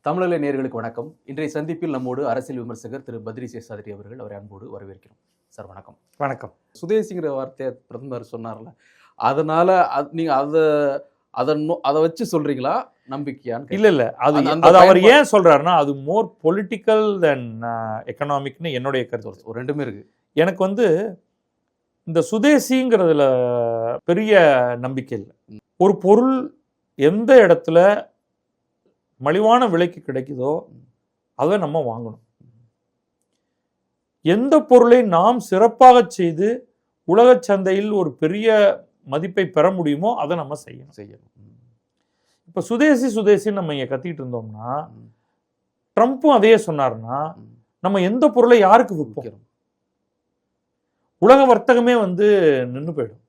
தமிழக நேயர்களுக்கு வணக்கம். இன்றைய சந்திப்பில் நம்மோடு அரசியல் விமர்சகர் திரு பத்ரி சேஷாதிரி அவர்கள் அவரை அன்போடு வரவேற்கிறோம். சார் வணக்கம். வணக்கம். சுதேசிங்கிற வார்த்தையை பிரதமர் சொன்னார்ல அதனால அது- நீங்க அதை அதை அதை வச்சு சொல்றீங்களா? நம்பிக்கையான்னு இல்ல இல்ல. அது அது அவர் ஏன் சொல்றாருன்னா அது மோர் பொலிட்டிக்கல் தென் எக்கனாமிக்னு என்னுடைய கருத்து. ரெண்டுமே இருக்கு. எனக்கு வந்து இந்த சுதேசிங்கிறதுல பெரிய நம்பிக்கை இல்லை. ஒரு பொருள் எந்த இடத்துல மலிவான விலைக்கு கிடைக்குதோ அதை நம்ம வாங்கணும் எந்த பொருளை நாம் சிறப்பாக செய்து உலக சந்தையில் ஒரு பெரிய மதிப்பை பெற முடியுமோ அதை நம்ம செய்யணும் செய்யணும். இப்போ சுதேசி சுதேசின்னு நம்ம இங்கே கத்திட்டு இருந்தோம்னா. ட்ரம்ப்பும் அதையே சொன்னாருன்னா ம். நம்ம எந்த பொருளை யாருக்கு விற்கிறோம். உலக வர்த்தகமே வந்து நின்று போயிடும்.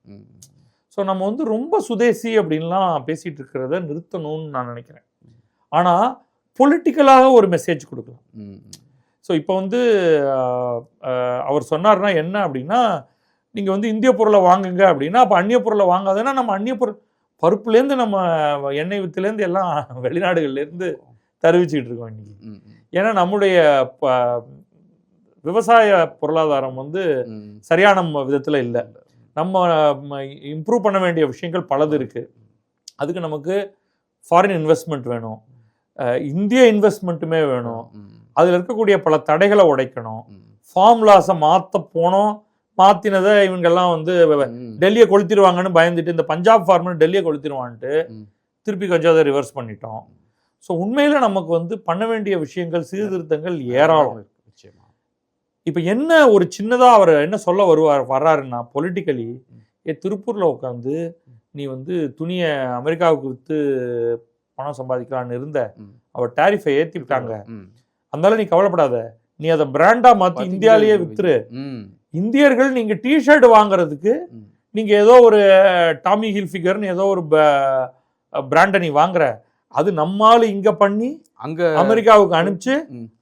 ஸோ நம்ம வந்து ரொம்ப சுதேசி அப்படின்லாம் பேசிட்டு இருக்கிறத நிறுத்தணும்னு நான் நினைக்கிறேன் ஆனால் பொலிட்டிக்கலாக ஒரு மெசேஜ் கொடுக்கலாம். ஸோ இப்போ வந்து அவர் சொன்னார்னா என்ன அப்படின்னா நீங்கள் வந்து இந்திய பொருளை வாங்குங்க அப்படின்னா அப்போ அந்நிய பொருளை வாங்காதுன்னா நம்ம அந்நிய பொருள் பருப்புலேருந்து நம்ம எண்ணெய் வித்துலேருந்து எல்லாம் வெளிநாடுகள்லேருந்து தருவிச்சுக்கிட்டு இருக்கோம் இன்னைக்கு. ஏன்னா நம்முடைய ப- விவசாய பொருளாதாரம் வந்து. சரியான விதத்தில் இல்லை. நம்ம இம்ப்ரூவ் பண்ண வேண்டிய விஷயங்கள் பலது இருக்கு. அதுக்கு நமக்கு ஃபாரின் இன்வெஸ்ட்மெண்ட் வேணும். இந்திய இன்வெஸ்ட்மெண்ட்டுமே வேணும். அதில் இருக்கக்கூடிய பல தடைகளை உடைக்கணும். ஃபார்முலாஸை மாற்ற போனோம் மாற்றினதை இவங்கெல்லாம் வந்து. டெல்லியை கொளுத்திடுவாங்கன்னு பயந்துட்டு இந்த பஞ்சாப் ஃபார்மர் டெல்லியை கொளுத்திடுவான்ட்டு. திருப்பி கொஞ்சம் அதை ரிவர்ஸ் பண்ணிட்டோம் ஸோ உண்மையில் நமக்கு வந்து பண்ண வேண்டிய விஷயங்கள் சீர்திருத்தங்கள் ஏராளம். இப்போ என்ன ஒரு சின்னதாக அவர் என்ன சொல்ல வருவார் வர்றாருன்னா பொலிட்டிக்கலி. ஏ திருப்பூரில் உட்காந்து நீ வந்து துணியை அமெரிக்காவுக்கு விற்று பணம் சம்பாதிக்கலான்னு இருந்த. அவர் டேரிஃபை ஏற்றி விட்டாங்க ம். அதனால நீ கவலைப்படாத நீ அதை பிராண்டா மாற்றி? இந்தியாலேயே வித்துரு. இந்தியர்கள் நீங்க டிஷர்ட் வாங்குறதுக்கு. நீங்க ஏதோ ஒரு டாமி ஹில் ஃபிகர்னு ஏதோ ஒரு பிராண்டை நீ வாங்குற அது நம்மால இங்க பண்ணி அங்க அமெரிக்காவுக்கு அனுப்பிச்சு.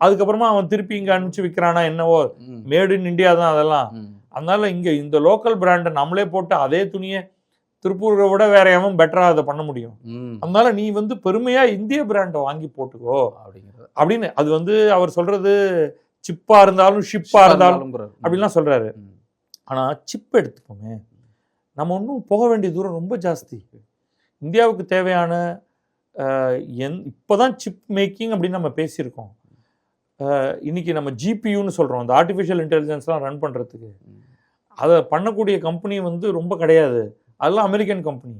அதுக்கப்புறமா அவன் திருப்பி இங்க அனுப்பிச்சு விற்கிறானா என்னவோ. மேட் இன் இந்தியா தான் அதெல்லாம். அதனால இங்க இந்த லோக்கல் பிராண்டை நம்மளே போட்டு அதே துணியை திருப்பூரை விட வேற எவன் பெட்டரா அதை பண்ண முடியும். அதனால நீ வந்து பெருமையா இந்திய பிராண்டை வாங்கி போட்டுக்கோ. அப்படிங்கிறது. அப்படின்னு அது வந்து அவர் சொல்றது சிப்பா இருந்தாலும் ஷிப்பா இருந்தாலும். அப்படின்லாம் சொல்றாரு. ஆனா சிப் எடுத்துப்போமே நம்ம இன்னும் போக வேண்டிய தூரம் ரொம்ப ஜாஸ்தி. இந்தியாவுக்கு தேவையான என் இப்போதான் சிப் மேக்கிங் அப்படின்னு நம்ம பேசியிருக்கோம். இன்னைக்கு நம்ம ஜிபியூன்னு சொல்றோம். அந்த ஆர்டிஃபிஷியல் இன்டெலிஜென்ஸ்லாம் ரன் பண்றதுக்கு. ம். அதை பண்ணக்கூடிய கம்பெனி வந்து ரொம்ப கிடையாது. அதெல்லாம் அமெரிக்கன் கம்பெனி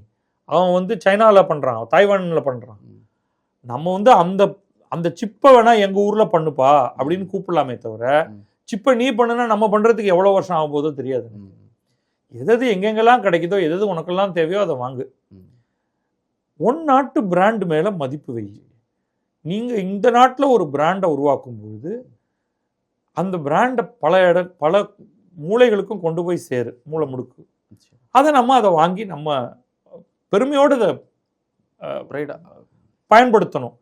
அவன் வந்து சைனாவில் பண்ணுறான் தாய்வானில் பண்ணுறான். நம்ம வந்து அந்த அந்த சிப்பை வேணா எங்கள் ஊரில் பண்ணுப்பா அப்படின்னு கூப்பிடலாமே தவிர. சிப்பை நீ பண்ணுனா நம்ம பண்ணுறதுக்கு எவ்வளோ வருஷம் ஆக போதோ தெரியாது ம். எது எது எங்கெங்கெல்லாம் கிடைக்குதோ எது எது உனக்கெல்லாம் தேவையோ அதை வாங்கு. ஒன் நாட்டு பிராண்ட் மேலே மதிப்பு வை நீங்கள் இந்த நாட்டில் ஒரு பிராண்டை உருவாக்கும் பொழுது அந்த பிராண்டை பல இட பல மூளைகளுக்கும் கொண்டு போய் சேரு மூளை முடுக்கு. அதை நம்ம அதை வாங்கி நம்ம பெருமையோடு அதை? பயன்படுத்தணும்.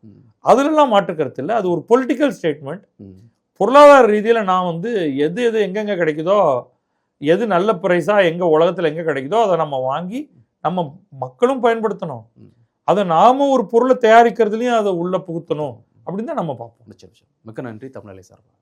அதுலலாம் மாற்று கருத்து இல்லை அது ஒரு பொலிட்டிக்கல் ஸ்டேட்மெண்ட். பொருளாதார ரீதியில் நான் வந்து எது எது எங்கெங்கே கிடைக்குதோ எது நல்ல ப்ரைஸாக எங்கே உலகத்தில் எங்கே கிடைக்குதோ அதை நம்ம வாங்கி நம்ம மக்களும் பயன்படுத்தணும். அதை நாம ஒரு பொருளை தயாரிக்கிறதுலையும் அதை உள்ள புகுத்தணும் அப்படின்னு தான் நம்ம பார்ப்போம். மிக்க நன்றி தமிழலை சார்பாக